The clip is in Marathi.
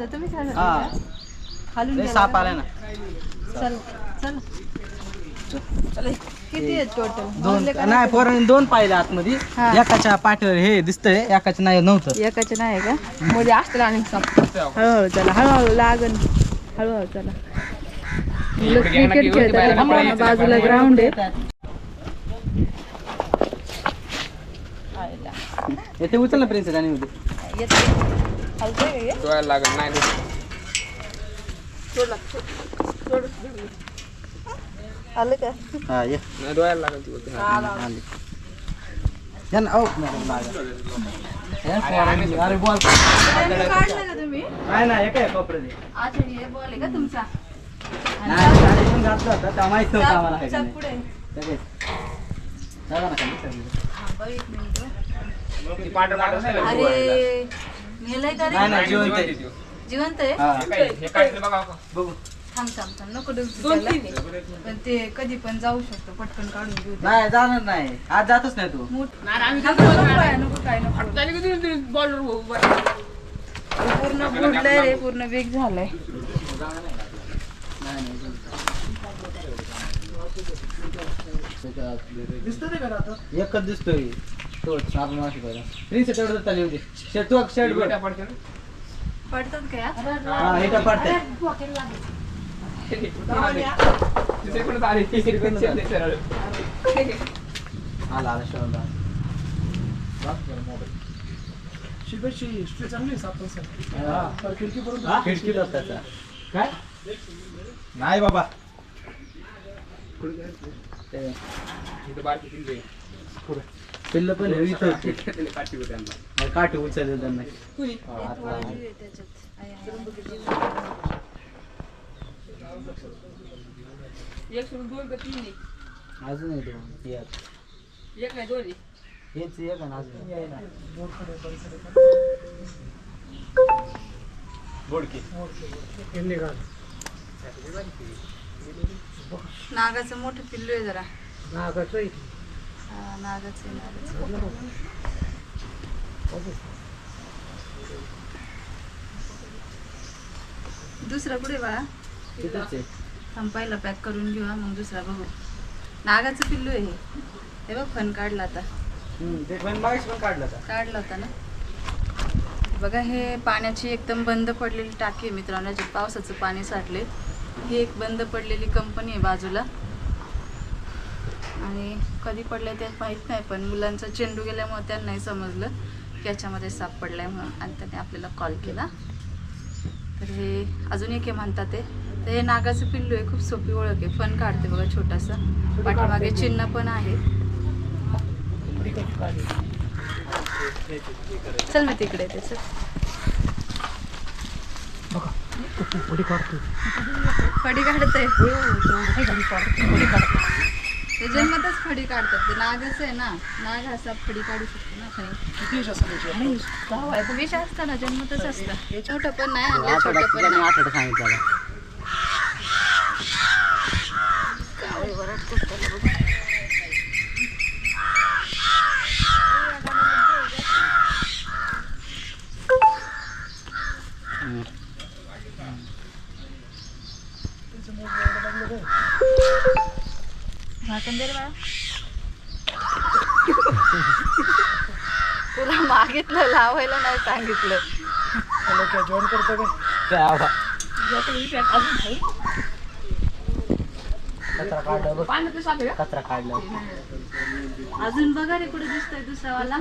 होता. हा. लय गेला साप का? आलाय ना. चल चल. किती आहेत टोटल दोन. नाही पोरांनी दोन पाहिले आतमध्ये. हा. एकाच्या पाठीवर हे दिसतंय एकाच्या नाही नव्हतं. एकाचे नाही का? मध्ये असतील आणि साप हळूहळू चला हळूहळू लागन. हळूहळू चला. मुलं क्रिकेट खेळतात. बाजूला ग्राउंड आहे. येते उचल ना प्रिन्सेस आणि उद्या येते. हलतंय का? डोळ्याला लागत नाही आलं का? हा ये. नाही डोळ्याला लागत ती बोलते. आली. या ना पोरांनी- अरे बॉल. काढलं का तुम्ही? काय नाही काय कोपऱ्यात अच्छा हे बॉल आहे का तुमचा? नाही गाडी पण घातला होता. तेव्हा माहीत नव्हतं आम्हाला आहे का चाप नाही. जागा ना खाली. सगळी. अरे. मेलय का नाही रे नाही जिवंत आहे. आहे त्यो. जिवंत आहे? हा. हे काय- हे काहीतरी बघा आपण. बघू. थांब थांब थांब. नको डुबू त्याला. पण ते कधी पण जाऊ शकतो पटकन काढून घेऊ ते. नाही जाणार नाही. आज जातच नाही तू. मूठ नको नको काय नको काय नको. पूर्ण बुडलंय रे पूर्ण वेग झालाय. एकच दिसतोय. तोच आपण माशी पाहिला प्रिन्स तेवढं चालली होती शर्ट तू शर्ट बघ बेटा पडते ना. पडतात का यात? हा हे काय पडतंय तिथे पण आली. तिथे पण चलते सरळ. आला आला शर्ट खिडकी त्याचा काय नाही बाबा ते इथं बारकी पिल्लू पण हे इथं होती. त्याला काठी उचलले त्यांना. आहे. अजून आहे दोन एक हेच एक आणि अजून. बोडके. नागाचं मोठं पिल्लू आहे जरा. नागाचं नागाचं दुसरा कुठे बाळा? पॅक करून घेऊ मग दुसरा बघू. नागाचं पिल्लू आहे हे. बघ फन काढला आता. काढलं होता ना. बघा हे पाण्याची एकदम बंद पडलेली टाकी आहे मित्रांनो. पावसाचं पाणी साठले ही एक बंद पडलेली कंपनी आहे बाजूला. आणि कधी पडलं ते माहीत नाही पण मुलांचा चेंडू गेल्यामुळे त्यांना नाही समजलं की याच्यामध्ये साप पडलाय म्हणून आणि त्याने आपल्याला कॉल केला. तर हे अजून एक हे म्हणतात ते. तर हे नागाचं पिल्लू आहे खूप सोपी ओळख आहे. फन काढते बघा छोटासा. पाठीमागे चिन्ह पण आहे. चल मी तिकडे ते चल. फडी काढते ते जन्मतच फडी काढतात. ते नागच आहे ना नाग असा फडी काढू शकतो ना खाली विष असतं ना जन्मतच असतं. छोटं पण नाही आणलं छोटं पण नाही. आठवडा सांगितलं कावळे वरडतात त्याला बघ. झाकण दे रे बाळा. तुला मागितलं लावायला नाही सांगितलं. कचरा काढला बघ. कचरा काढला अजून बघा रे कुठे दिसतोय दुसरा वाला